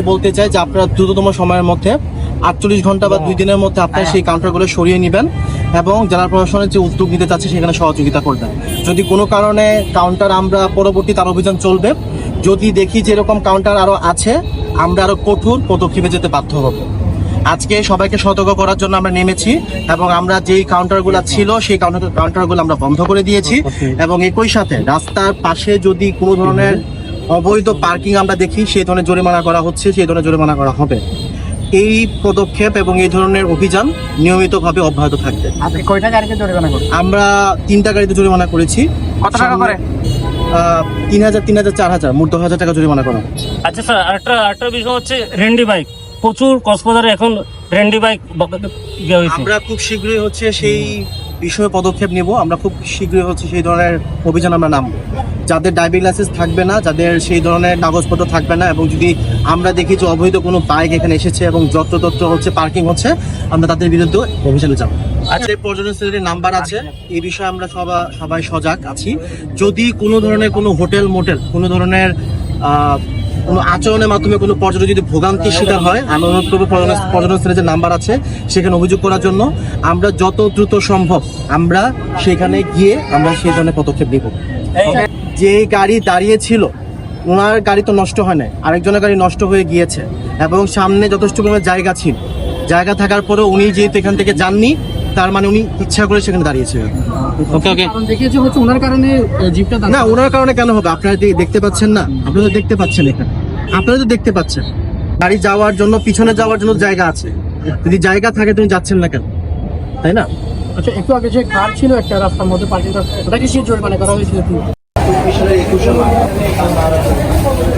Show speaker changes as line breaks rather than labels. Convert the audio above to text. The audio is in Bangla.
সবাইকে বলতে চাই যে আপনারা দ্রুততম সময়ের মধ্যে আটচল্লিশ ঘণ্টা বা দুই দিনের মধ্যে আপনারা সেই কাউন্টারগুলো সরিয়ে নেবেন এবং জেলা প্রশাসনের যে উদ্যোগ নিতে চাচ্ছে সেখানে সহযোগিতা করবেন। যদি কোনো কারণে কাউন্টার আমরা পরবর্তী তার অভিযান চলবে যদি দেখি যে এরকম কাউন্টার আরও আছে আমরা আরও কঠোর পদক্ষেপে যেতে বাধ্য হব। আজকে সবাইকে সতর্ক করার জন্য আমরা নেমেছি এবং আমরা যেই কাউন্টারগুলো ছিল সেই কাউন্টার কাউন্টারগুলো আমরা বন্ধ করে দিয়েছি। এবং একই সাথে রাস্তার পাশে যদি কোনো ধরনের অবৈধ পার্কিং আমরা দেখি সেই ধরনের জরিমানা করা হচ্ছে সেই ধরনের জরিমানা করা হবে। এই পদক্ষেপ এবং এই ধরনের অভিযান নিয়মিতভাবে অব্যাহত থাকবে।
আপনি কয়টা গাড়িকে জরিমানা
আমরা তিনটা গাড়িতে জরিমানা করেছি।
কত টাকা করে?
তিন হাজার তিন হাজার চার হাজার মোট দশ হাজার টাকা জরিমানা করা।
আচ্ছা স্যার আরেকটা আরেকটা বিষয় হচ্ছে রেন্ডি বাইক। প্রচুর কক্সবাজারে এখন রেন্ডি বাইক ইয়ে
আমরা খুব শীঘ্রই হচ্ছে সেই বিষয়ে পদক্ষেপ নেব। আমরা খুব শীঘ্রই হচ্ছে সেই ধরনের অভিযান আমরা নামবো। যাদের ড্রাইভিং লাইসেন্স থাকবে না যাদের সেই ধরনের কাগজপত্র থাকবে না এবং যদি আমরা দেখি যে অবৈধ কোনো বাইক এখানে এসেছে এবং যত্রতত্র হচ্ছে পার্কিং হচ্ছে আমরা তাদের বিরুদ্ধে অভিযানে যাব। আচ্ছা। এই পর্যটন সেলের নাম্বার আছে এই বিষয়ে আমরা সবাই সবাই সজাগ আছি। যদি কোনো ধরনের কোনো হোটেল মোটেল কোনো ধরনের কোনো আচরণের মাধ্যমে কোনো পর্যটক যদি ভোগান্তির শিকার হয় আমরা অনুরোধ করব পর্যটন- সেলের যে নাম্বার আছে সেখানে অভিযোগ করার জন্য আমরা যত দ্রুত সম্ভব আমরা সেখানে গিয়ে আমরা সেই ধরনের পদক্ষেপ নিব। যে গাড়ি দাঁড়িয়ে ছিল ওনার গাড়ি তো নষ্ট হয় নাই আরেকজনের গাড়ি নষ্ট হয়ে গিয়েছে এবং সামনে যথেষ্ট পরিমাণে জায়গা ছিল। জায়গা থাকার পরেও উনি যেহেতু এখান থেকে যাননি তার মানে উনি ইচ্ছা করে সেখানে দাঁড়িয়েছিলেন
ওকে ওকে
দেখিয়েছে হচ্ছে ওনার কারণে জিপটা
না ওনার কারণে কেন হবে? আপনারা দেখতে পাচ্ছেন না আপনারা তো দেখতে পাচ্ছেন এখানে। আপনারা তো দেখতে পাচ্ছেন। গাড়ি যাওয়ার জন্য পিছনে যাওয়ার জন্য জায়গা আছে। যদি জায়গা থাকে তুমি যাচ্ছেন না কেন? তাই না?
আচ্ছা একটু আগে যে কার ছিল একটা রাস্তার মধ্যে পার্কিং ওটাকে সে জরিমানা করা হয়েছিল? কি
সারা কক্সবাজার এখন